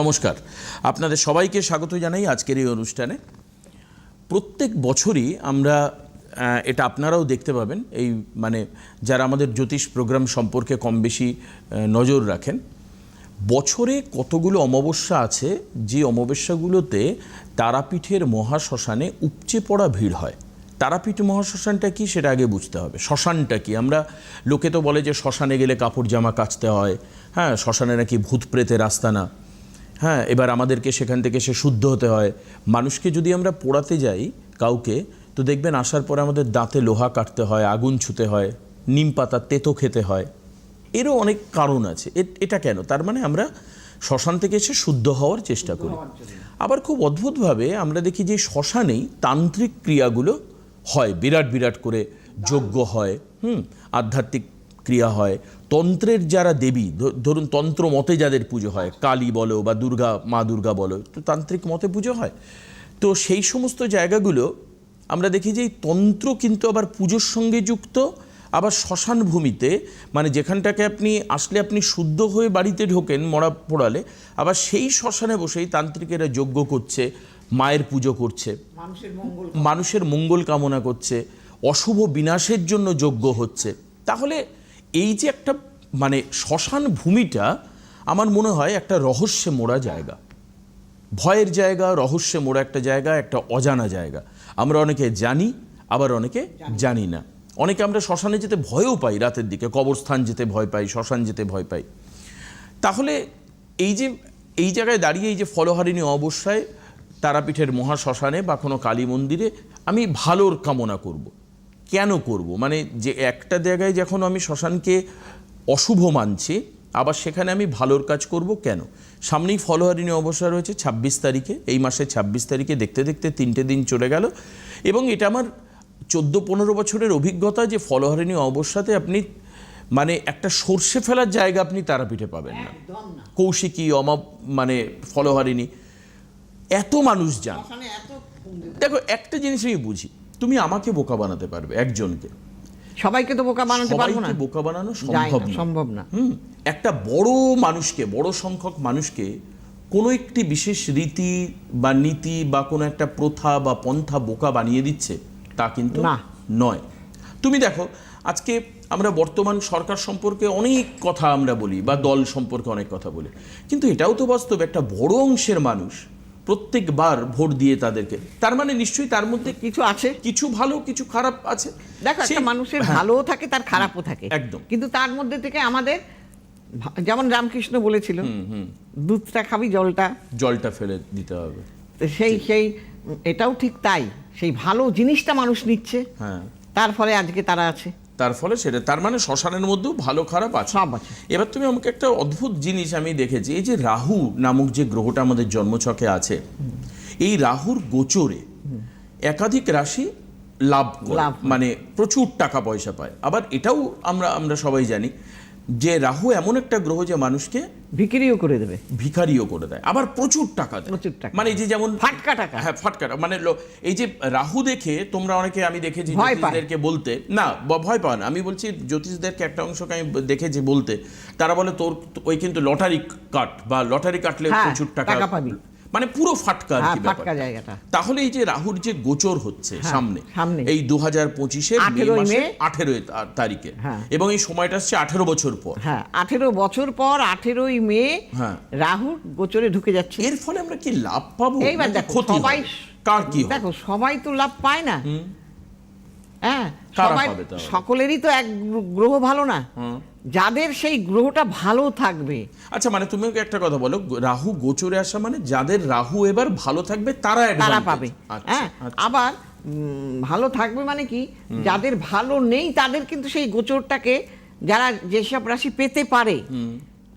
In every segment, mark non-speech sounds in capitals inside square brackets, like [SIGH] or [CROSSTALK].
নমস্কার। আপনাদের সবাইকে স্বাগত জানাই আজকের এই অনুষ্ঠানে। প্রত্যেক বছরই আমরা এটা আপনারাও দেখতে পাবেন, এই মানে যারা আমাদের জ্যোতিষ প্রোগ্রাম সম্পর্কে কম বেশি নজর রাখেন, বছরে কতগুলো অমাবস্যা আছে, যে অমাবস্যাগুলোতে তারাপীঠের মহাশ্মশানে উপচে পড়া ভিড় হয়। তারাপীঠ মহাশ্মশানটা কি সেটা আগে বুঝতে হবে। শ্মশানটা কি? আমরা, লোকে তো বলে যে শ্মশানে গেলে কাপড় জামা কাচতে হয়। হ্যাঁ শ্মশানে নাকি ভূত প্রেতের আস্তানা। হ্যাঁ এবার আমাদেরকে সেখান থেকে সে শুদ্ধ হতে হয়। মানুষকে যদি আমরা পোড়াতে যাই কাউকে, তো দেখবেন আসার পরে আমাদের দাঁতে লোহা কাটতে হয়, আগুন ছুতে হয়, নিম পাতা, তেতো খেতে হয়। এরও অনেক কারণ আছে। এটা কেন? তার মানে আমরা শ্মশান থেকে এসে শুদ্ধ হওয়ার চেষ্টা করি। আবার খুব অদ্ভুতভাবে আমরা দেখি যে শ্মশানেই তান্ত্রিক ক্রিয়াগুলো হয়। বিরাট বিরাট করে যজ্ঞ হয়। হুম, আধ্যাত্মিক ক্রিয়া হয় তন্ত্রের যারা দেবী ধরুন তন্ত্র মতে যাদের পুজো হয় কালী বলো বা দুর্গা মা দুর্গা বলো তো তান্ত্রিক মতে পুজো হয়। তো সেই সমস্ত জায়গাগুলো আমরা দেখি যে এই তন্ত্র কিন্তু আবার পুজোর সঙ্গে যুক্ত আবার শ্মশান ভূমিতে মানে যেখানটাকে আপনি আসলে আপনি শুদ্ধ হয়ে বাড়িতে ঢোকেন মরা পোড়ালে আবার সেই শ্মশানে বসেই তান্ত্রিকেরা যজ্ঞ করছে মায়ের পুজো করছে মানুষের মঙ্গল মানুষের মঙ্গল কামনা করছে অশুভ বিনাশের জন্য যজ্ঞ হচ্ছে। তাহলে এই যে একটা মানে শ্মশান ভূমিটা আমার মনে হয় একটা রহস্যে মোড়া জায়গা। ভয়ের জায়গা রহস্যে মোড়া একটা জায়গা একটা অজানা জায়গা। আমরা অনেকে জানি আবার অনেকে জানি না। অনেকে আমরা শ্মশানে যেতে ভয়ও পাই রাতের দিকে কবরস্থান যেতে ভয় পাই শ্মশান যেতে ভয় পাই। তাহলে এই যে এই জায়গায় দাঁড়িয়ে এই যে ফলহারিণী অবস্যায় তারাপীঠের মহাশ্মশানে বা কোনো কালী মন্দিরে আমি ভালোর কামনা করব। কেন করব? মানে যে একটা জায়গায় যখন আমি শ্মশানকে অশুভ মানছি আবার সেখানে আমি ভালোর কাজ করব কেন? সামনেই ফলহারিণী অবসর রয়েছে ছাব্বিশ তারিখে এই মাসের ছাব্বিশ তারিখে দেখতে দেখতে তিনটে দিন চলে গেল। এবং এটা আমার চোদ্দ পনেরো বছরের অভিজ্ঞতা যে ফলহারিণী অবস্যাতে আপনি মানে একটা সর্ষে ফেলার জায়গা আপনি তারাপীঠে পাবেন না। কৌশিকী অমা মানে ফলহারিণী এত মানুষ যান দেখো একটা জিনিস আমি বুঝি তুমি আমাকে বোকা বানাতে পারবে একজনকে। সবাইকে তো বোকা বানাতে পারব না। বোকা বানানো সম্ভব না, সম্ভব না। হুম একটা বড় মানুষকে বড় সংখ্যক মানুষকে কোনো একটি বিশেষ রীতি বা নীতি বা কোনো একটা প্রথা বা পন্থা বোকা বানিয়ে দিচ্ছে তা কিন্তু না। নয়। তুমি দেখো আজকে আমরা বর্তমান সরকার সম্পর্কে অনেক কথা আমরা বলি বা দল সম্পর্কে অনেক কথা বলি। কিন্তু এটাও তো বাস্তব একটা বড় অংশের মানুষ প্রত্যেকবার ভোট দিয়ে তাদেরকে। তার মানে নিশ্চয়ই তার মধ্যে কিছু আছে? কিছু ভালো কিছু খারাপ আছে। দেখো একটা মানুষের হ্যাঁ, ভালোও থাকে তার খারাপও থাকে। একদম। কিন্তু তার মধ্যে থেকে আমাদের যেমন রামকৃষ্ণ বলেছিল দুধটা খাবি জলটা। জলটা ফেলে দিতে হবে। তো সেই সেই এটাও ঠিক তাই। সেই ভালো জিনিসটা মানুষ নিচ্ছে। হ্যাঁ। তার ফলে আজকে তারা আছে। তার ফলে সেটা তার মানে শ্মশানের মধ্যেও ভালো খারাপ আছে। এবার তুমি আমাকে একটা অদ্ভুত জিনিস আমি দেখেছি এই যে রাহু নামক যে গ্রহটা আমাদের জন্মছকে আছে এই রাহুর গোচরে একাধিক রাশি লাভ লাভ। মানে প্রচুর টাকা পয়সা পায়। আবার এটাও আমরা আমরা সবাই জানি যে রাহু এমন একটা গ্রহ যে মানুষকে বিক্রিও করে দেবে। ভিখারিও করে দেয় আবার প্রচুর টাকা দেয়। প্রচুর টাকা। মানে এই যে যেমন ফাটকা টাকা। হ্যাঁ ফাটকাটা মানে এই যে রাহু দেখে তোমরা অনেকে আমি দেখেছি জ্যোতিষদেরকে বলতে না ভয় পায় না। আমি বলছি জ্যোতিষদেরকে একটা অংশকে আমি দেখেছি বলতে তারা বলে তোর ওই কিন্তু লটারি কাট বা লটারি কাটলে হ্যাঁ, প্রচুর টাকা টাকা পাবি। মানে পুরো ফাটকা আর হ্যাঁ কি ফাটকা জায়গাটা। তাহলে এই যে রাহুর যে গোচর হচ্ছে হ্যাঁ, সামনে। এই দু হাজার পঁচিশের মে 18 মাসে মে। আঠেরোই তারিখে। হ্যাঁ। এবং এই সময়টা আসছে আঠেরো বছর পর। হ্যাঁ আঠেরো বছর পর আঠেরোই মে। রাহু গোচরে ঢুকে যাচ্ছে। এর ফলে আমরা কি লাভ পাবো? এইবার দেখো ক্ষতি সবাই কার কি দেখো সবাই তো লাভ পায় না। হ্যাঁ সবাই? সকলেরই তো এক গ্রহ ভালো না। যাদের সেই গ্রহটা ভালো থাকবে। আচ্ছা মানে তুমি একটা কথা বলো রাহু গোচরে আসা মানে যাদের রাহু এবার ভালো থাকবে তারা তারা পাবে। আচ্ছা, হ্যাঁ আচ্ছা। আবার ভালো থাকবে মানে কি যাদের ভালো নেই তাদের কিন্তু সেই গোচরটাকে যারা যেসব রাশি পেতে পারে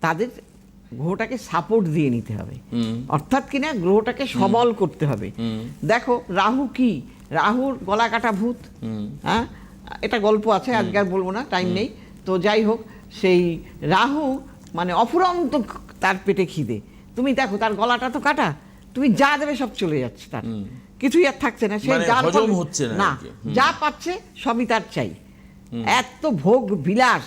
তাদের গ্রহটাকে সাপোর্ট দিয়ে নিতে হবে। অর্থাৎ কিনা গ্রহটাকে সবল করতে হবে। দেখো রাহু কি? রাহুর গলা কাটা ভূত। হ্যাঁ এটা গল্প আছে আজকে আর বলব না টাইম নেই। তো যাই হোক সেই রাহু মানে অফুরন্ত তার পেটে খিদে। তুমি দেখো তার গলাটা তো কাটা। তুমি যা দেবে সব চলে যাচ্ছে তার। কিছুই আর থাকছে না। সে মানে হচ্ছে না। যা পাচ্ছে সবই তার চাই। এত ভোগ বিলাস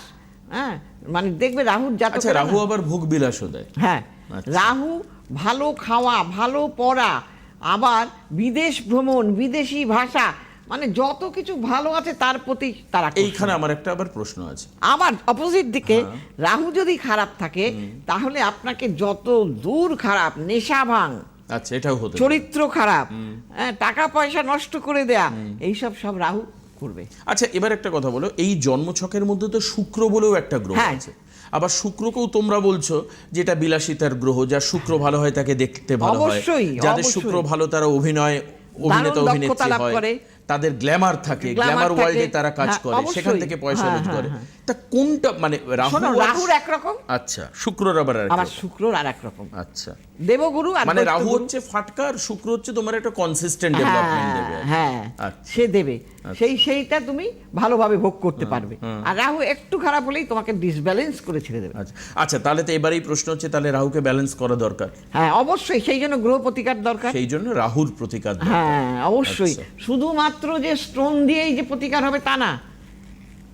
হ্যাঁ? মানে দেখবে রাহুর জাতক আচ্ছা রাহু আবার ভোগ বিলাসও দেয়। হ্যাঁ আচ্ছা। রাহু ভালো খাওয়া ভালো পড়া আবার বিদেশ ভ্রমণ বিদেশি ভাষা মানে যত কিছু ভালো আছে তার প্রতি তারা এইখানে আমার একটা আবার প্রশ্ন আছে। আবার অপোজিট দিকে হ্যাঁ। রাহু যদি খারাপ থাকে তাহলে আপনাকে যত দূর খারাপ নেশা ভাঙ। আচ্ছা এটাও হতে চরিত্র খারাপ। হ্যাঁ, টাকা পয়সা নষ্ট করে দেয়া। এইসব সব রাহু করবে। আচ্ছা এবার একটা কথা বলো। এই জন্মছকের মধ্যে তো শুক্র বলেও একটা গ্রহ হ্যাঁ। আছে। আবার শুক্রকেও তোমরা বলছো যেটা বিলাসিতার গ্রহ যা শুক্র ভালো হয় তাকে দেখতে ভালো হয়। যাদের শুক্র ভালো তারা অভিনয় অভিনেতা অভিনেত্রী লাভ হয়। করে। তাদের গ্ল্যামার থাকে গ্ল্যামার ওয়ার্ল্ডে তারা কাজ হ্যাঁ, করে সেখান থেকে পয়সা হ্যাঁ, হ্যাঁ, হ্যাঁ। তা কোনটা? মানে রাহু রাহুর একরকম আচ্ছা শুক্রর আবার কি? শুক্রর আর একরকম আচ্ছা। দেবগুরু আর মানে রাহু হচ্ছে ফাটকা আর শুক্র হচ্ছে তোমার একটা কনসিস্টেন্ট ডেভেলপমেন্ট দেবে হ্যাঁ আচ্ছা। সে দেবে। সেই সেইটা তুমি ভালোভাবে ভোগ করতে পারবে। আর রাহু একটু খারাপ হলেই তোমাকে ডিসব্যালেন্স করে ছেড়ে দেবে। আচ্ছা। আচ্ছা তাহলে তো এবারেই প্রশ্ন হচ্ছে তাহলে রাহুকে ব্যালেন্স করা দরকার? হ্যাঁ অবশ্যই সেই জন্য গ্রহ প্রতিকার দরকার। সেই জন্য রাহুর প্রতিকার। হ্যাঁ অবশ্যই। আচ্ছা। শুধুমাত্র যে স্টোন দিয়েই যে প্রতিকার হবে তা না।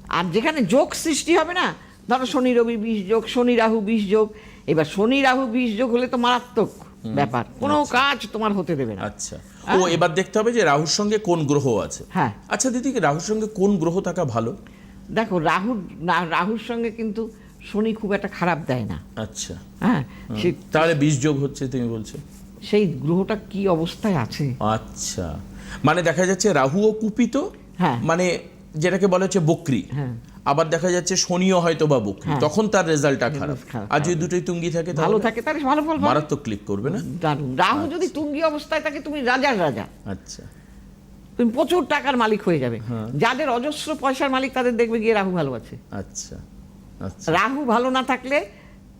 আর যেখানে যোগ সৃষ্টি হবে না ধরো শনি রবি বিষ যোগ শনি রাহু বিষ যোগ এবার শনি রাহু বিষ যোগ হলে তো মারাত্মক ব্যাপার। কোনো কাজ তোমার হতে দেবে না। আচ্ছা। ও এবার দেখতে হবে যে রাহুর সঙ্গে কোন গ্রহ আছে। হ্যাঁ। আচ্ছা দিদি রাহুর সঙ্গে কোন গ্রহ থাকা ভালো? দেখো রাহুর রাহুর সঙ্গে কিন্তু শনি খুব একটা খারাপ দেয় না। আচ্ছা। হ্যাঁ সে তাহলে বিষ যোগ হচ্ছে তুমি বলছো? সেই গ্রহটা কি অবস্থায় আছে? আচ্ছা। মানে দেখা যাচ্ছে রাহুও কুপিত হ্যাঁ। মানে যেটাকে বলা হচ্ছে বকরি। হ্যাঁ। আবার দেখা যাচ্ছে শনিও হয়তো বা বকরি। হ্যাঁ। তখন তার রেজাল্টটা খারাপ। আর যদি দুটোই তুঙ্গি থাকে ভালো থাকে তাহলে ভালো ফল। মারাত্মক ক্লিক করবে না? দারুণ। রাহু যদি তুঙ্গি অবস্থায় থাকে তুমি রাজার রাজা। আচ্ছা। তুমি প্রচুর টাকার মালিক হয়ে যাবে। হ্যাঁ। যাদের অজস্র পয়সার মালিক তাদের দেখবে গিয়ে রাহু ভালো আছে। আচ্ছা। আচ্ছা। রাহু ভালো না থাকলে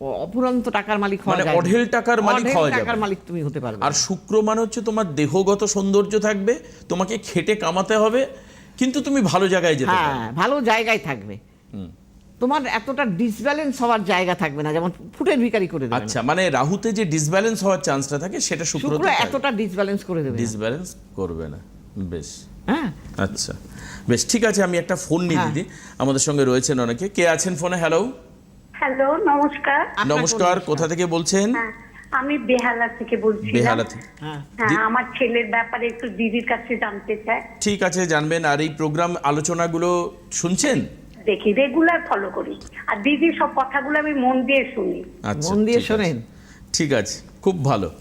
অফুরন্ত টাকার মালিক হওয়া মানে যায় অঢেল টাকার মালিক হওয়া যাবে। টাকার মালিক তুমি হতে পারবে আর শুক্র মানে হচ্ছে তোমার দেহগত সৌন্দর্য থাকবে তোমাকে খেটে কামাতে হবে কিন্তু তুমি ভালো জায়গায় যেতে হ্যাঁ ভালো জায়গায় থাকবে। তোমার এতটা ডিসব্যালেন্স হওয়ার জায়গা থাকবে না যেমন ফুটের ভিকারি করে দেবে আচ্ছা মানে রাহুতে যে ডিসব্যালেন্স হওয়ার চান্সটা থাকে সেটা শুক্র এতটা ডিসব্যালেন্স করে দেবে। ডিসব্যালেন্স করবে না। বেশ। হ্যাঁ। আচ্ছা। বেশ ঠিক আছে আমি একটা ফোন নিই হ্যাঁ। দিদি। আমাদের সঙ্গে রয়েছেন অনেকে। কে আছেন ফোনে হ্যালো হ্যালো নমস্কার। নমস্কার কোথা থেকে বলছেন? হ্যাঁ। আমি বেহালা থেকে বলছি বেহালা থেকে। হ্যাঁ। হ্যাঁ আমার ছেলের ব্যাপারে একটু দিদির কাছে জানতে চাই। ঠিক আছে জানবেন। আর এই প্রোগ্রাম আলোচনাগুলো শুনছেন? দেখি রেগুলার ফলো করি। আর দিদির সব কথাগুলো আমি মন দিয়ে শুনি। আচ্ছা মন দিয়ে। শোনেন। ঠিক আছে খুব ভালো।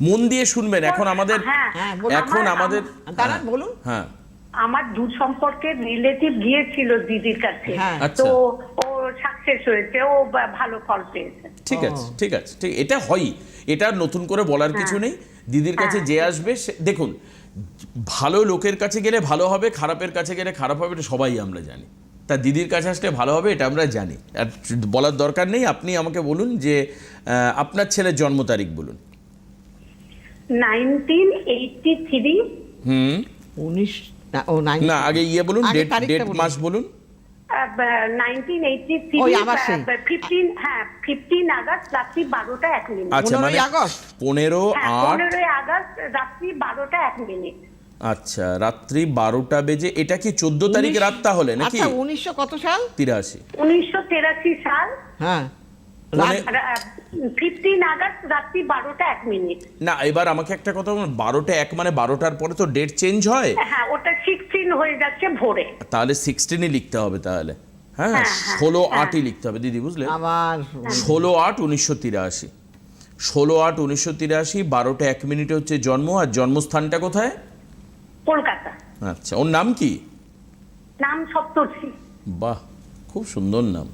মন দিয়ে শুনবেন। এখন আমাদের হ্যাঁ। হ্যাঁ এখন আমাদের দাঁড়ান বলুন। হ্যাঁ। আমার দূর সম্পর্কে রিলেটিভ গিয়েছিল দিদির কাছে। হ্যাঁ। আচ্ছা। তো ও সাকসেস হয়েছে ও ভালো ফল পেয়েছে। ঠিক আছে ঠিক আছে ঠিক এটা হয় এটা নতুন করে বলার কিছু নেই। দিদির কাছে যে আসবে সে- দেখুন ভালো লোকের কাছে গেলে ভালো হবে খারাপের কাছে গেলে খারাপ হবে এটা সবাই আমরা জানি। তা দিদির কাছে আসলে ভালো হবে এটা আমরা জানি। আর বলার দরকার নেই আপনি আমাকে বলুন যে আপনার ছেলের জন্ম তারিখ বলুন। নাইনটিন এইটটি থ্রি হুম। উনিশ না, ও নাইন না আগে ইয়ে বলুন ডেট ডেট মাস বলুন। নাইনটিন এইটটি থ্রি ওই আবার সেই। ফিফটিন হ্যাঁ ফিফটিন আগস্ট রাত্রি বারোটা এক মিনিট। আচ্ছা মানে আগস্ট? হ্যাঁ আগস্ট রাত্রি মিনিট। আচ্ছা রাত্রি বারোটা বেজে এটা কি চোদ্দ তারিখ রাত তাহলে নাকি? আচ্ছা উনিশশো কত সাল? তিরাশি। উনিশশো তেরাশি সাল। হ্যাঁ। মানে- ফিফটিন আগস্ট রাত্রি বারোটা এক মিনিট। না এবার আমাকে একটা কথা বলুন বারোটা এক মানে বারোটার পরে তো ডেট চেঞ্জ হয়? হ্যাঁ ওটা সিক্সটিন হয়ে যাচ্ছে ভোরে। তাহলে সিক্সটিনই লিখতে হবে তাহলে। হ্যাঁ হ্যাঁ, হ্যাঁ, ষোলো হ্যাঁ। আটই লিখতে হবে দিদি বুঝলে? আবার ষোলো আট উনিশশো তিরাশি। ষোলো আট উনিশশো তিরাশি বারোটা এক মিনিটে হচ্ছে জন্ম আর জন্মস্থানটা কোথায়? কলকাতা। আচ্ছা ওর নাম কি? নাম সপ্তর্ষি। বাহ খুব সুন্দর নাম।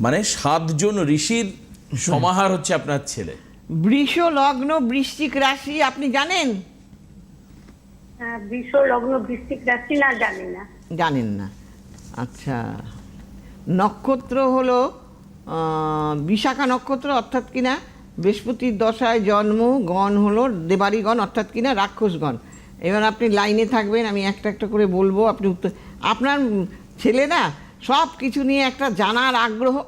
মানে সাতজন ঋষির সমাহার হচ্ছে আপনার ছেলে। বৃষ লগ্ন বৃশ্চিক রাশি আপনি জানেন? হ্যাঁ, রাশি না না। জানেন না। আচ্ছা। নক্ষত্র হলো বিশাখা নক্ষত্র অর্থাৎ কিনা? বৃহস্পতির দশায় জন্ম, গণ হলো দেবাড়িগণ অর্থাৎ কিনা? রাক্ষসগণ। এবার আপনি লাইনে থাকবেন, আমি একটা একটা করে বলব, আপনি উত্তর আপনার ছেলে না, সব কিছু নিয়ে একটা জানার আগ্রহ,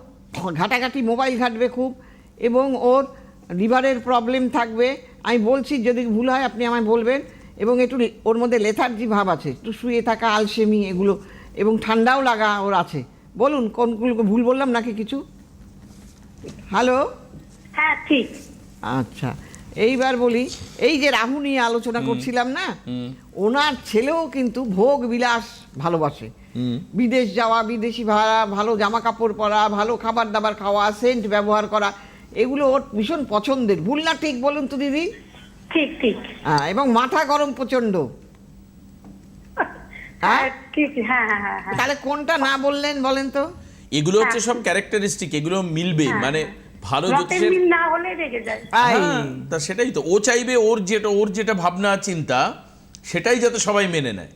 ঘাটাঘাটি মোবাইল ঘাটবে খুব, এবং ওর লিভারের প্রবলেম থাকবে। আমি বলছি, যদি ভুল হয়, আপনি আমায় বলবেন। এবং একটু ওর মধ্যে লেথার্জি ভাব আছে একটু শুয়ে থাকা আলসেমি এগুলো এবং ঠান্ডাও লাগা ওর আছে। বলুন কোনগুলো ভুল বললাম নাকি কিছু? হ্যালো হ্যাঁ ঠিক। আচ্ছা এইবার বলি এই যে রাহু নিয়ে আলোচনা করছিলাম না ওনার ছেলেও কিন্তু ভোগ বিলাস ভালোবাসে। বিদেশ যাওয়া বিদেশি ভাড়া ভালো জামা কাপড় পরা ভালো খাবার দাবার খাওয়া সেন্ট ব্যবহার করা এগুলো ওর ভীষণ পছন্দের। ভুল না ঠিক বলুন তো দিদি? ঠিক ঠিক। হ্যাঁ, এবং মাথা গরম প্রচণ্ড [LAUGHS] হ্যাঁ ঠিক হ্যাঁ হ্যাঁ হ্যাঁ হ্যাঁ। তাহলে কোনটা না বললেন বলেন তো? এগুলো হচ্ছে সব ক্যারেক্টারিস্টিক এগুলো মিলবে মানে ভালো জ্যোতিষের না হলে রেগে যায়। হ্যাঁ, তা সেটাই তো। ও চাইবে ওর যেটা ওর যেটা ভাবনা চিন্তা সেটাই যাতে সবাই মেনে নেয়।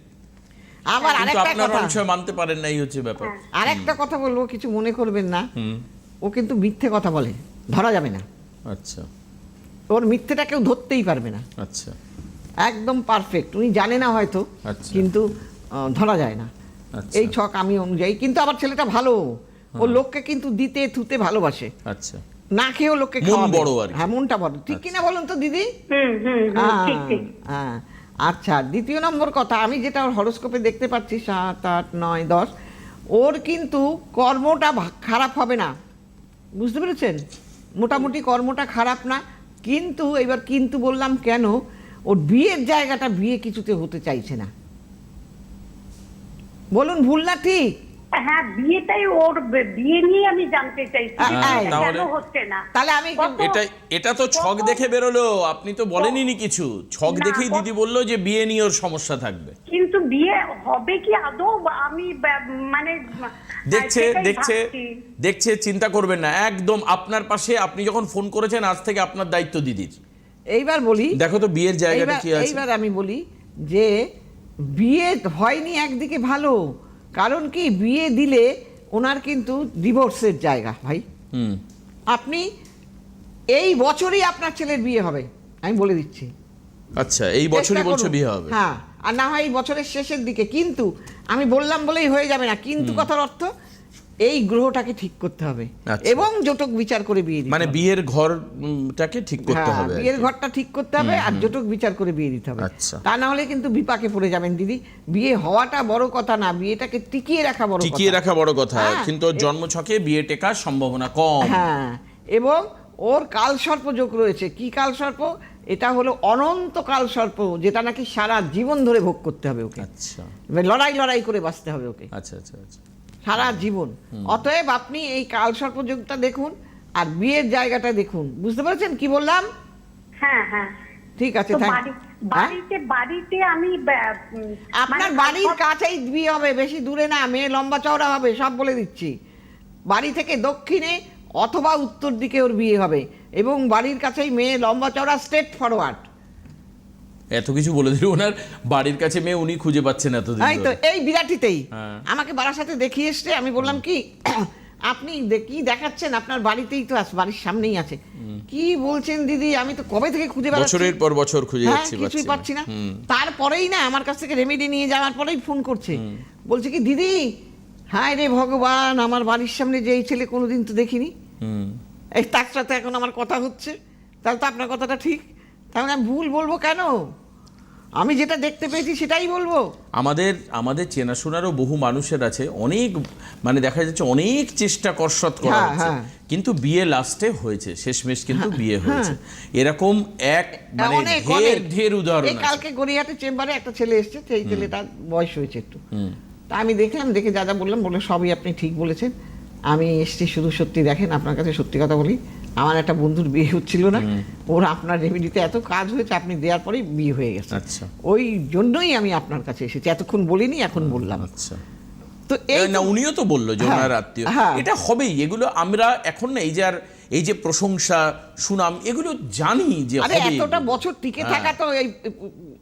আবার আরেকটা কথা। মানতে পারেন না এই হচ্ছে ব্যাপার। আরেকটা কথা বলব কিছু মনে করবেন না। ও কিন্তু মিথ্যে কথা বলে ধরা যাবে না। আচ্ছা। ওর মিথ্যেটা কেউ ধরতেই পারবে না। আচ্ছা। একদম পারফেক্ট উনি জানে না হয়তো আচ্ছা। কিন্তু ধরা যায় না। আচ্ছা। এই ছক আমি অনুযায়ী কিন্তু আমার ছেলেটা ভালো। ও লোককে কিন্তু দিতে থুতে ভালোবাসে। আচ্ছা। না খেয়েও লোককে মন খাওয়াবে। হ্যাঁ মনটা বড়। ঠিক কিনা বলুন তো দিদি? হ্যাঁ, হ্যাঁ। আচ্ছা দ্বিতীয় নম্বর কথা আমি যেটা ওর হরস্কোপে দেখতে পাচ্ছি সাত আট নয় দশ ওর কিন্তু কর্মটা খারাপ হবে না। বুঝতে পেরেছেন? মোটামুটি কর্মটা খারাপ না। কিন্তু, এবার কিন্তু বললাম কেন, ওর বিয়ের জায়গাটা বিয়ে কিছুতে হতে চাইছে না। বলুন ভুল না ঠিক? হ্যাঁ বিয়েটাই ওর বিয়ে নিয়ে আমি জানতে চাইছি কেন হচ্ছে না? তাহলে আমি এটা এটা তো ছক দেখে বেরোলো আপনি তো বলেনই কিছু। ছক দেখেই দিদি বলল যে বিয়ে নিয়ে ওর সমস্যা থাকবে। কিন্তু বিয়ে হবে কি আদৌ? আমি মানে দেখছে দেখছে দেখছে চিন্তা করবেন না। একদম আপনার পাশে আপনি যখন ফোন করেছেন আজ থেকে আপনার দায়িত্ব দিদির। এইবার বলি দেখো তো বিয়ের জায়গাটা কি আছে। এইবার আমি বলি যে বিয়ে হয়নি একদিকে ভালো কারণ কি বিয়ে দিলে ওনার কিন্তু ডিভোর্সের জায়গা ভাই। হুম। আপনি এই বছরই আপনার ছেলের বিয়ে হবে আমি বলে দিচ্ছি। আচ্ছা এই বছরই বলছো বিয়ে হবে? হ্যাঁ আর না হয় এই বছরের শেষের দিকে কিন্তু আমি বললাম বলেই হয়ে যাবে না কিন্তু কথার অর্থ এই গ্রহটাকে ঠিক করতে হবে। আচ্ছা। এবং জটক বিচার করে বিয়ে মানে বিয়ের ঘরটাকে ঠিক করতে হ্যাঁ, হবে বিয়ের ঘরটা ঠিক করতে হবে আর জটক বিচার করে বিয়ে দিতে হবে। আচ্ছা। তা না হলে কিন্তু বিপাকে পড়ে যাবেন দিদি। বিয়ে হওয়াটা বড় কথা না বিয়েটাকে টিকিয়ে রাখা বড় টিকিয়ে রাখা বড় কথা হ্যাঁ। কিন্তু ওর জন্মছকে বিয়ে টেকার সম্ভাবনা কম। হ্যাঁ এবং ওর কালসর্প যোগ রয়েছে। কি কালসর্প? এটা হলো অনন্ত কাল সর্প যেটা নাকি সারা জীবন ধরে ভোগ করতে হবে ওকে। আচ্ছা। লড়াই লড়াই করে বাঁচতে হবে ওকে। আচ্ছা আচ্ছা আচ্ছা। সারা জীবন। অতএব আপনি এই কাল যোগটা দেখুন আর বিয়ের জায়গাটা দেখুন। বুঝতে পারছেন কি বললাম? হ্যাঁ হ্যাঁ। ঠিক আছে তো thank- বাড়ি- হ্যাঁ? বাড়িতে বাড়িতে আমি আপনার মানে বাড়ির কাছেই বিয়ে হবে বেশি দূরে না মেয়ে লম্বা চওড়া হবে সব বলে দিচ্ছি। বাড়ি থেকে দক্ষিণে অথবা উত্তর দিকে ওর বিয়ে হবে এবং বাড়ির কাছেই মেয়ে লম্বা চওড়া স্ট্রেট ফরওয়ার্ড এত কিছু বলে দিল ওনার বাড়ির কাছে মেয়ে উনি খুঁজে পাচ্ছেন এতদিন এই তো এই বিরাটিতেই। হ্যাঁ। আমাকে বাড়ার সাথে দেখিয়ে এসছে আমি বললাম কি [CLEARS THROAT] আপনি কি দেখাচ্ছেন? আপনার বাড়িতেই তো আছে বাড়ির সামনেই আছে। কি বলছেন দিদি? আমি তো কবে থেকে খুঁজে বেড়াচ্ছি? বছরের পর বছর খুঁজে হ্যাঁ যাচ্ছি কিছুই পাচ্ছি না। তারপরেই না আমার কাছ থেকে রেমেডি নিয়ে যাওয়ার পরেই ফোন করছে। বলছে কি দিদি হায় রে ভগবান আমার বাড়ির সামনে যে এই ছেলে কোনোদিন তো দেখিনি। এই তার সাথে এখন আমার কথা হচ্ছে। তাহলে তো আপনার কথাটা ঠিক। তাহলে আমি ভুল বলব কেন? আমি যেটা দেখতে পেয়েছি সেটাই বলব। আমাদের আমাদের চেনাশোনারও বহু মানুষের আছে অনেক মানে দেখা যাচ্ছে অনেক চেষ্টা কসরত করা হ্যাঁ, হচ্ছে। হ্যাঁ। কিন্তু বিয়ে লাস্টে হয়েছে শেষমেশ কিন্তু বিয়ে হয়েছে। এরকম এক মানে ঢের ঢের উদাহরণ কালকে গড়িয়াতে চেম্বারে একটা ছেলে এসেছে সেই ছেলেটার বয়স হয়েছে একটু। তা আমি দেখলাম দেখে যা যা বললাম বলে সবই আপনি ঠিক বলেছেন। আমি এসছি শুধু সত্যি দেখেন আপনার কাছে সত্যি কথা বলি। আমার একটা বন্ধুর বিয়ে হচ্ছিল না। ওর আপনার রেমেডিতে এত কাজ হয়েছে আপনি দেওয়ার পরেই বিয়ে হয়ে গেছে। আচ্ছা। ওই জন্যই আমি আপনার কাছে এসেছি। এতক্ষণ বলিনি এখন বললাম। আচ্ছা। তো এই না উনিও তো বলল যে হ্যাঁ, ওনার আত্মীয়। হ্যাঁ। এটা হবেই। এগুলো আমরা এখন না এই যে আর এই যে প্রশংসা সুনাম এগুলো জানি যে আরে এতটা বছর টিকে হ্যাঁ। থাকা তো এই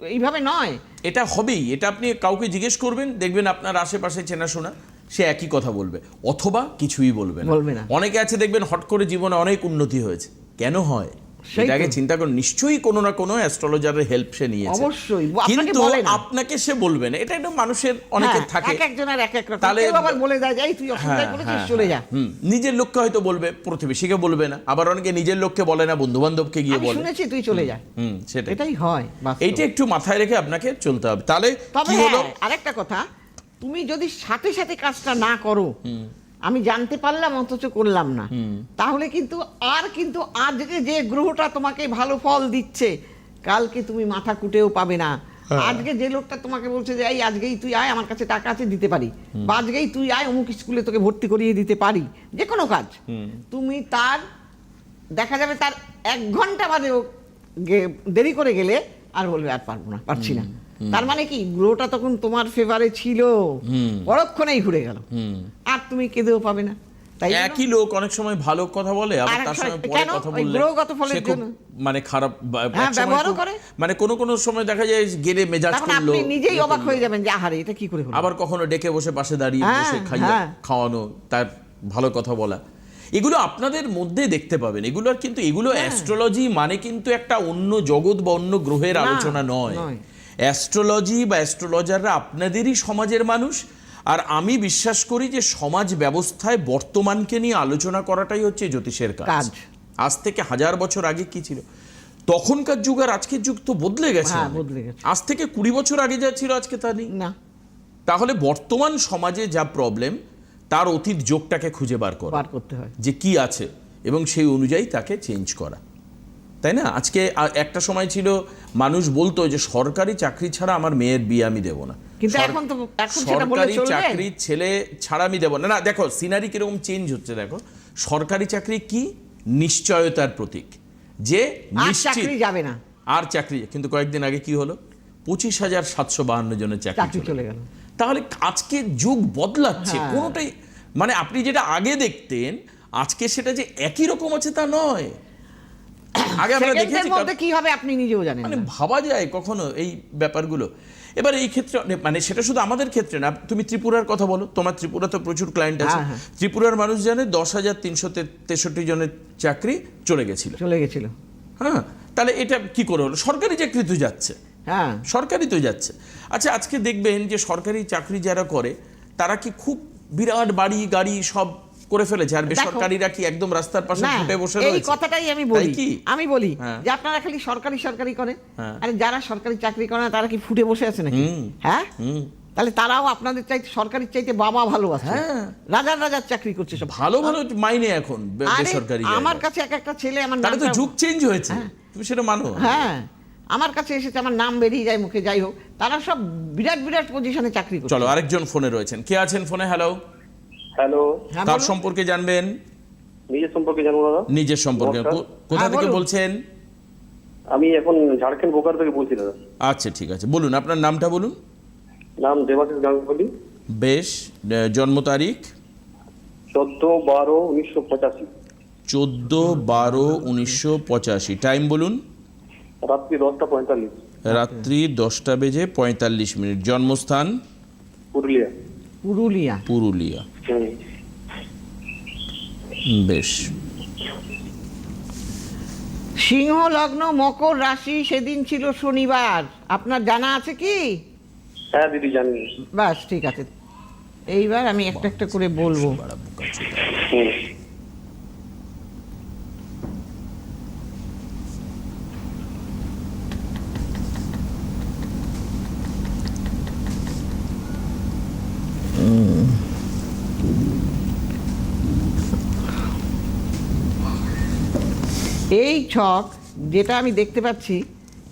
এইভাবে নয়। এটা হবেই। এটা আপনি কাউকে জিজ্ঞেস করবেন দেখবেন আপনার আশেপাশে চেনাশোনা। সে একই কথা বলবে অথবা কিছুই বলবে না। বলবে না। অনেকে আছে দেখবেন হট করে জীবনে অনেক উন্নতি হয়েছে। কেন হয়? তো। চিন্তা করুন নিশ্চয়ই কোনো না কোনো অ্যাস্ট্রোলজারের হেল্প সে নিয়েছে। অবশ্যই, কিন্তু আপনাকে সে বলবে না। এটা একটা মানুষের অনেকের হ্যাঁ, থাকে। এক একজনের এক এক রকম। তাহলে- আবার বলে দেয় যে এই তুই অসুবিধায় হ্যাঁ, পড়েছিস হ্যাঁ, চলে যা। নিজের লোককে হয়তো বলবে প্রতিবেশীকে বলবে না। আবার অনেকে নিজের লোককে বলে না বন্ধু বান্ধবকে গিয়ে বলে। শুনেছি তুই চলে যা। হুম সেটাই। এটাই হয়। এইটা একটু মাথায় রেখে আপনাকে চলতে হবে। তাহলে তবে কি হলো? আরেকটা কথা তুমি যদি সাথে সাথে কাজটা না করো আমি জানতে পারলাম অথচ করলাম না। তাহলে কিন্তু আর কিন্তু আজকে যে গ্রহটা তোমাকে ভালো ফল দিচ্ছে কালকে তুমি মাথা কুটেও পাবে না। আজকে যে লোকটা তোমাকে বলছে যে এই আজকেই তুই আয় আমার কাছে টাকা আছে দিতে পারি। বা আজকেই তুই আয় অমুক স্কুলে তোকে ভর্তি করিয়ে দিতে পারি। যে কোনো কাজ। তুমি তার দেখা যাবে তার এক ঘণ্টা বাদেও গে- দেরি করে গেলে আর বলবে আর পারব না পারছি না। তার মানে কি? গ্রহটা তখন তোমার ফেভারে ছিল। পরক্ষণেই ঘুরে গেল। আর তুমি কেঁদেও পাবে না। তাই একই লোক অনেক সময় ভালো কথা বলে আবার তার সময়- পরে কথা বললে গ্রহগত ফলের জন্য। মানে খারাপ হ্যাঁ, ব্যবহারও করে। মানে কোনো কোনো সময় দেখা যায় গেলে মেজাজ করল আপনি নিজেই অবাক হয়ে যাবেন যে আহারে এটা কি করে হলো? আবার কখনো ডেকে বসে পাশে দাঁড়িয়ে হ্যাঁ, বসে খাইয়া হ্যাঁ। খাওয়ানো তার ভালো কথা বলা। এগুলো আপনাদের মধ্যে দেখতে পাবেন। এগুলো আর কিন্তু এগুলো অ্যাস্ট্রোলজি মানে কিন্তু একটা অন্য জগৎ বা অন্য গ্রহের আলোচনা নয়। অ্যাস্ট্রোলজি বা অ্যাস্ট্রোলজাররা আপনাদেরই সমাজের মানুষ। আর আমি বিশ্বাস করি যে সমাজ ব্যবস্থায় বর্তমানকে নিয়ে আলোচনা করাটাই হচ্ছে জ্যোতিষের কাজ। আজ থেকে হাজার বছর আগে কি ছিল? তখনকার যুগ আর আজকের যুগ তো বদলে গেছে হ্যাঁ, বদলে গেছে। আজ থেকে কুড়ি বছর আগে যা ছিল আজকে তা নেই। না। তাহলে বর্তমান সমাজে যা প্রবলেম তার অতীত যোগটাকে খুঁজে বার করা। বার করতে হয়। যে কি আছে এবং সেই অনুযায়ী তাকে চেঞ্জ করা। তাই না? আজকে একটা সময় ছিল মানুষ বলতো যে সরকারি চাকরি ছাড়া আমার মেয়ের বিয়ে আমি দেবো না। সরকারি চাকরি ছেলে ছাড়া আমি দেবো না। না দেখো সিনারি কীরকম চেঞ্জ হচ্ছে দেখো। সরকারি চাকরি কি? নিশ্চয়তার প্রতীক। যে নিশ্চিত যাবে না। আর চাকরি কিন্তু কয়েকদিন আগে কি হলো? পঁচিশ হাজার সাতশো বাহান্ন জনের চাকরি চলে গেল। তাহলে আজকে যুগ বদলাচ্ছে। হ্যাঁ। কোনোটাই মানে আপনি যেটা আগে দেখতেন আজকে সেটা যে একই রকম আছে তা নয়। আগে আমরা দেখেছি মধ্যে কি হবে আপনি নিজেও জানেন মানে ভাবা যায় কখনো এই ব্যাপারগুলো। এবার এই ক্ষেত্রে মানে সেটা শুধু আমাদের ক্ষেত্রে না তুমি ত্রিপুরার কথা বলো তোমার ত্রিপুরা তো প্রচুর ক্লায়েন্ট আছে। হ্যাঁ, হ্যাঁ। ত্রিপুরার মানুষ জানে দশ হাজার তিনশো তেষট্টি জনের চাকরি চলে গেছিল। চলে গেছিল। হ্যাঁ তাহলে এটা কি করে হলো? সরকারি চাকরি তো যাচ্ছে। হ্যাঁ। সরকারি তো যাচ্ছে। আচ্ছা আজকে দেখবেন যে সরকারি চাকরি যারা করে তারা কি খুব বিরাট বাড়ি গাড়ি সব করে ফেলেছে আর বেসরকারিরা কি একদম রাস্তার পাশে ফুটে বসে এই কথাটাই আমি বলি আমি বলি হ্যাঁ। যে আপনারা খালি সরকারি সরকারি করে হ্যাঁ। আরে যারা সরকারি চাকরি করে না তারা কি ফুটে বসে আছে নাকি? হ্যাঁ? তাহলে তারাও আপনাদের চাইতে সরকারির চাইতে বাবা ভালো আছে। হ্যাঁ। রাজার রাজার চাকরি করছে সব। ভালো ভালো মাইনে এখন বেসরকারি আমার কাছে এক একটা ছেলে আমার তাহলে তো যুগ চেঞ্জ হয়েছে। তুমি সেটা মানো? হ্যাঁ। আমার কাছে এসেছে আমার নাম বেরিয়ে যায় মুখে যাই হোক। তারা সব বিরাট বিরাট পজিশনে চাকরি করছে। চলো আরেকজন ফোনে রয়েছেন। কে আছেন ফোনে? Hello hello. হ্যাঁ, বলুন। সম্পর্কে জানবেন? নিজের সম্পর্কে জানব দাদা? নিজের সম্পর্কে। কোথা হ্যাঁ, থেকে বলছেন? আমি এখন ঝাড়খণ্ড বোকার থেকে বলছি দাদা। আচ্ছা ঠিক আছে। বলুন আপনার নামটা বলুন? নাম দেবাশিস গাঙ্গুলি। বেশ জন্ম তারিখ? চোদ্দ বারো উনিশশো পঁচাশি। চোদ্দ বারো উনিশশো পঁচাশি। টাইম বলুন? রাত্রি দশটা পঁয়তাল্লিশ। রাত্রি দশটা বেজে পঁয়তাল্লিশ মিনিট। জন্মস্থান? পুরুলিয়া। পুরুলিয়া। পুরুলিয়া। বেশ। সিংহ লগ্ন মকর রাশি সেদিন ছিল শনিবার। আপনার জানা আছে কি? হ্যাঁ দিদি জানি। বাস ঠিক আছে। এইবার আমি একটা একটা করে বলব। এই ছক যেটা আমি দেখতে পাচ্ছি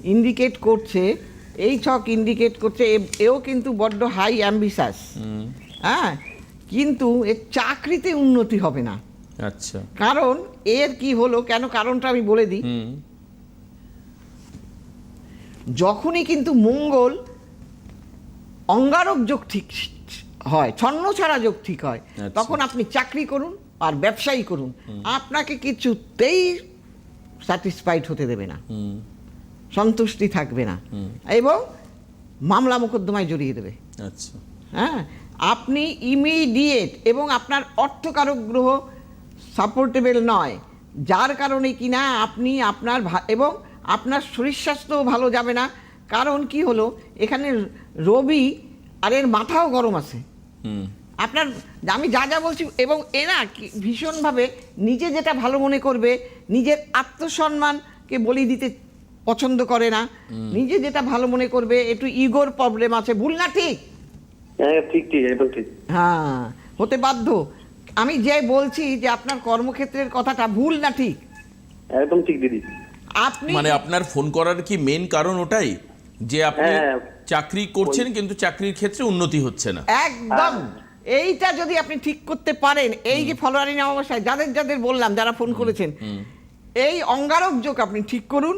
ইন্ডিকেট করছে এই ছক ইন্ডিকেট করছে এও কিন্তু বড্ড হাই অ্যাম্বিশাস হ্যাঁ কিন্তু এর চাকরিতে উন্নতি হবে না। আচ্ছা। কারণ এর কি হলো কেন কারণটা আমি বলে দিই। যখনই কিন্তু মঙ্গল অঙ্গারক যোগ ঠিক হয় ছন্ন ছাড়া যোগ ঠিক হয় আচ্ছা। তখন আপনি চাকরি করুন আর ব্যবসায়ী করুন। আপনাকে কিছুতেই স্যাটিসফাইড হতে দেবে না। সন্তুষ্টি থাকবে না। এবং মামলা মোকদ্দমায় জড়িয়ে দেবে। আচ্ছা। হ্যাঁ? আপনি ইমিডিয়েট এবং আপনার অর্থকারক গ্রহ সাপোর্টেবল নয়। যার কারণে কি না আপনি আপনার ভা- এবং আপনার শরীর স্বাস্থ্যও ভালো যাবে না। কারণ কি হলো? এখানে রবি আর এর মাথাও গরম আছে। হুম। আপনার আমি যা যা বলছি এবং এরা ভীষণভাবে নিজে যেটা ভালো মনে করবে নিজের আত্মসম্মানকে বলি দিতে পছন্দ করে না। নিজে যেটা ভালো মনে করবে একটু ইগোর প্রবলেম আছে। ভুল না ঠিক? হ্যাঁ ঠিক ঠিক একদম ঠিক। হ্যাঁ হতে বাধ্য। আমি যে বলছি যে আপনার কর্মক্ষেত্রের কথাটা ভুল না ঠিক? একদম ঠিক দিদি। আপনি মানে আপনার ফোন করার কি মেন কারণ ওটাই? যে আপনি হ্যাঁ। চাকরি করছেন কিন্তু চাকরির ক্ষেত্রে উন্নতি হচ্ছে না। একদম। এইটা যদি আপনি ঠিক করতে পারেন এই যে ফলোয়ারিং অমাবস্যায় যাদের যাদের বললাম যারা ফোন করেছেন এই অঙ্গারক যোগ আপনি ঠিক করুন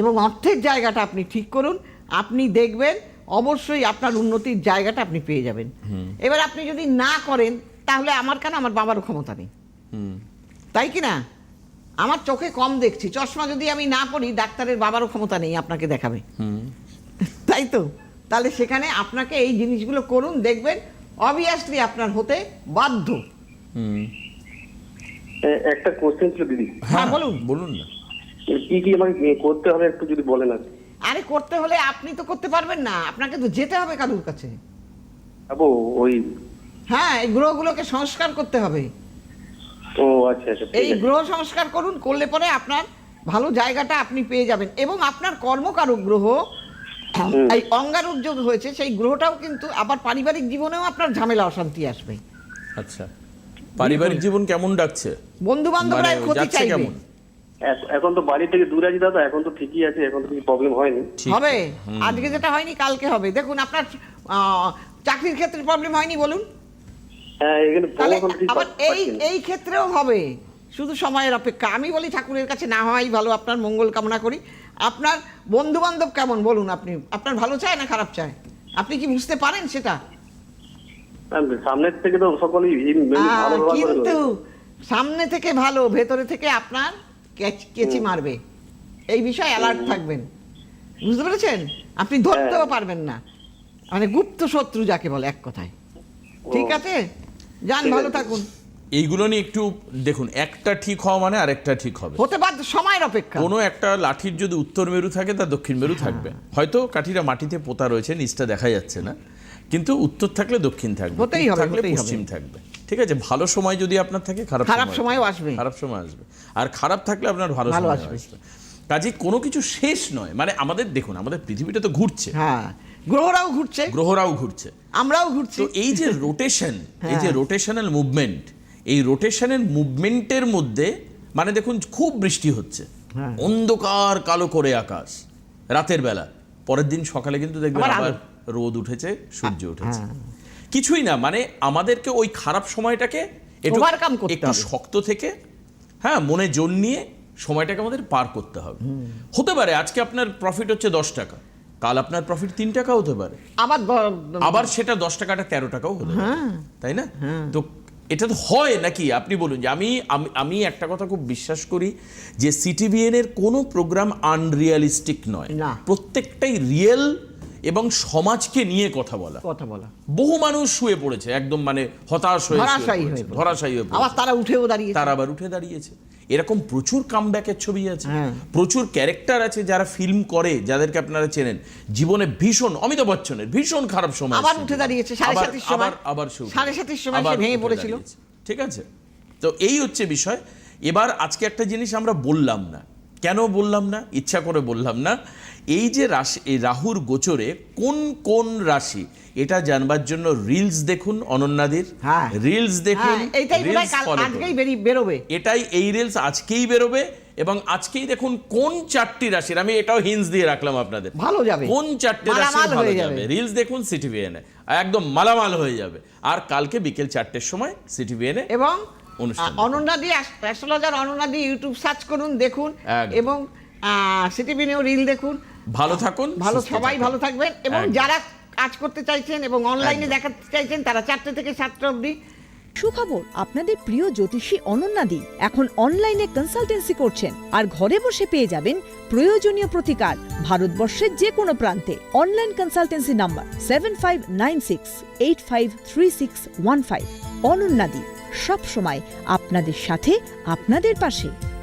এবং অর্থের জায়গাটা আপনি ঠিক করুন আপনি দেখবেন অবশ্যই আপনার উন্নতির জায়গাটা আপনি পেয়ে যাবেন। এবার আপনি যদি না করেন তাহলে আমার কেন আমার বাবারও ক্ষমতা নেই? তাই কি না? আমার চোখে কম দেখছি চশমা যদি আমি না পড়ি ডাক্তারের বাবারও ক্ষমতা নেই আপনাকে দেখাবে। তাই তো? তাহলে সেখানে আপনাকে এই জিনিসগুলো করুন দেখবেন অবভিয়াসলি আপনার হতে বাধ্য। একটা কোশ্চেন ছিল দিদি। হ্যাঁ বলুন। বলুন না। কি কি আমাকে করতে হবে একটু যদি বলেন আর আরে করতে হলে আপনি তো করতে পারবেন না। আপনাকে তো যেতে হবে কারুর কাছে। যাব ওই হ্যাঁ এই গ্রহগুলোকে সংস্কার করতে হবে। ও আচ্ছা আচ্ছা এই গ্রহ সংস্কার করুন করলে পরে আপনার ভালো জায়গাটা আপনি পেয়ে যাবেন। এবং আপনার কর্মকারক গ্রহ এই অঙ্গারক যোগ হয়েছে সেই গ্রহটাও কিন্তু আবার পারিবারিক জীবনেও আপনার ঝামেলা অশান্তি আসবে। আচ্ছা। পারিবারিক জীবন কেমন ডাকছে? বন্ধু বান্ধবরা মানে ক্ষতি চাইবে। কেমন? এখন তো বাড়ি থেকে দূরে আছি দাদা এখন তো ঠিকই আছে এখন তো কিছু প্রবলেম হয়নি। হবে? আজকে যেটা হয়নি কালকে হবে। দেখুন আপনার আহ, চাকরির ক্ষেত্রে প্রবলেম হয়নি বলুন। হ্যাঁ এখানে আবার এই এই ক্ষেত্রেও হবে। শুধু সময়ের অপেক্ষা। আমি বলি ঠাকুরের কাছে না হওয়াই ভালো আপনার মঙ্গল কামনা করি। আপনার বন্ধু বান্ধব কেমন? বলুন আপনি। আপনার ভালো চায় না খারাপ চায়? আপনি কি বুঝতে পারেন সেটা? সামনের থেকে তো সকলেই কিন্তু সামনে থেকে ভালো ভেতরে থেকে আপনার কেচি মারবে। এই বিষয়ে অ্যালার্ট থাকবেন। বুঝতে পেরেছেন? আপনি ধরতেও হ্যাঁ। পারবেন না। মানে গুপ্ত শত্রু যাকে বলে এক কথায়। ঠিক আছে? যান ভালো থাকুন। এইগুলো নিয়ে একটু দেখুন একটা ঠিক হওয়া মানে আরেকটা ঠিক হবে। হতে বাধ্য সময়ের অপেক্ষা। কোনো একটা লাঠির যদি উত্তর মেরু থাকে তা দক্ষিণ মেরু থাকবে। হ্যাঁ। হয়তো কাঠিটা মাটিতে পোতা রয়েছে নিচটা দেখা যাচ্ছে না। কিন্তু উত্তর থাকলে দক্ষিণ থাকবে থাকলে পশ্চিম থাকবে। ঠিক আছে ভালো সময় যদি আপনার থাকে খারাপ খারাপ সময় সময়ও আসবে। খারাপ সময় আসবে। আর খারাপ থাকলে আপনার ভালো সময় আসবে। কাজে কোনো কিছু শেষ নয়। মানে আমাদের দেখুন আমাদের পৃথিবীটা তো ঘুরছে। হ্যাঁ। গ্রহরাও ঘুরছে। গ্রহরাও ঘুরছে। আমরাও ঘুরছি। তো এই যে রোটেশন এই যে হ্যাঁ। রোটেশনাল মুভমেন্ট এই রোটেশনের মুভমেন্টের মধ্যে মানে দেখুন খুব বৃষ্টি হচ্ছে। হ্যাঁ। অন্ধকার কালো করে আকাশ। রাতের বেলা। পরের দিন সকালে কিন্তু দেখবেন আবার রোদ উঠেছে সূর্য উঠেছে। হ্যাঁ। কিছুই না মানে আমাদেরকে ওই খারাপ সময়টাকে একটু। শক্ত থেকে হ্যাঁ মনে জোর নিয়ে সময়টাকে আমাদের পার করতে হবে। হতে পারে আজকে আপনার প্রফিট হচ্ছে দশ টাকা। কাল আপনার প্রফিট তিন টাকা হতে পারে। আবার আবার সেটা দশ টাকাটা তেরো টাকাও হতে পারে। হ্যাঁ। তাই না? তো এটা তো হয় নাকি আপনি বলুন যে আমি আমি- একটা কথা খুব বিশ্বাস করি যে সিটিভিএন এর কোনো প্রোগ্রাম আনরিয়ালিস্টিক নয় না। প্রত্যেকটাই রিয়েল এবং সমাজকে নিয়ে কথা বলা। কথা বলা। বহু মানুষ শুয়ে পড়েছে একদম মানে হতাশ হয়ে শুয়ে ধরাশায়ী হয়ে। আবার তারা উঠেও দাঁড়িয়েছে। তারা আবার উঠে দাঁড়িয়েছে। এরকম প্রচুর কামব্যাকের ছবি আছে। হ্যাঁ। প্রচুর ক্যারেক্টার আছে যারা ফিল্ম করে যাদেরকে আপনারা চেনেন। জীবনে ভীষণ অমিতাভ বচ্চনের ভীষণ খারাপ সময় আবার উঠে দাঁড়িয়েছে, সাড়ে সাতির সময়। আবার সাড়ে সাতির সময় ভেঙে পড়েছিল। ঠিক আছে? তো এই হচ্ছে বিষয়। এবার আজকে একটা জিনিস আমরা বললাম না। কেন বললাম না? ইচ্ছা করে বললাম না। এই যে রাশি এই রাহুর গোচরে কোন কোন রাশি? এটা জানবার জন্য রিলস দেখুন অনন্যাদির। হ্যাঁ। রিলস দেখুন হ্যাঁ করুন। আজকেই বেরোবে। এটাই এই রিলস আজকেই বেরোবে এবং আজকেই দেখুন কোন চারটি রাশির আমি এটাও হিন্স দিয়ে রাখলাম আপনাদের। ভালো যাবে। কোন চারটে রাশি ভালো হয়ে যাবে? যাবে। রিলস দেখুন সিটিভিএনে একদম মালামাল হয়ে যাবে। আর কালকে বিকেল চারটের সময় সিটিভিএনে এবং অনুষ্ঠান অনন্যাদি অ্যাস্ট্রোলজার অনন্যাদি ইউটিউব সার্চ করুন দেখুন। এবং সিটিভিনিও রিল দেখুন। ভালো থাকুন ভালো সবাই ভালো থাকবেন এবং যারা কাজ করতে চাইছেন এবং অনলাইনে দেখাতে চাইছেন তারা চারটে থেকে সাতটা অবধি। সুখবর আপনাদের প্রিয় জ্যোতিষী অনন্যাদি এখন অনলাইনে কনসালটেন্সি করছেন আর ঘরে বসে পেয়ে যাবেন প্রয়োজনীয় প্রতিকার ভারতবর্ষের যে কোনো প্রান্তে। Online consultancy number seven five nine six eight five three six one five অনন্যাদি। সবসময় আপনাদের সাথে আপনাদের পাশে।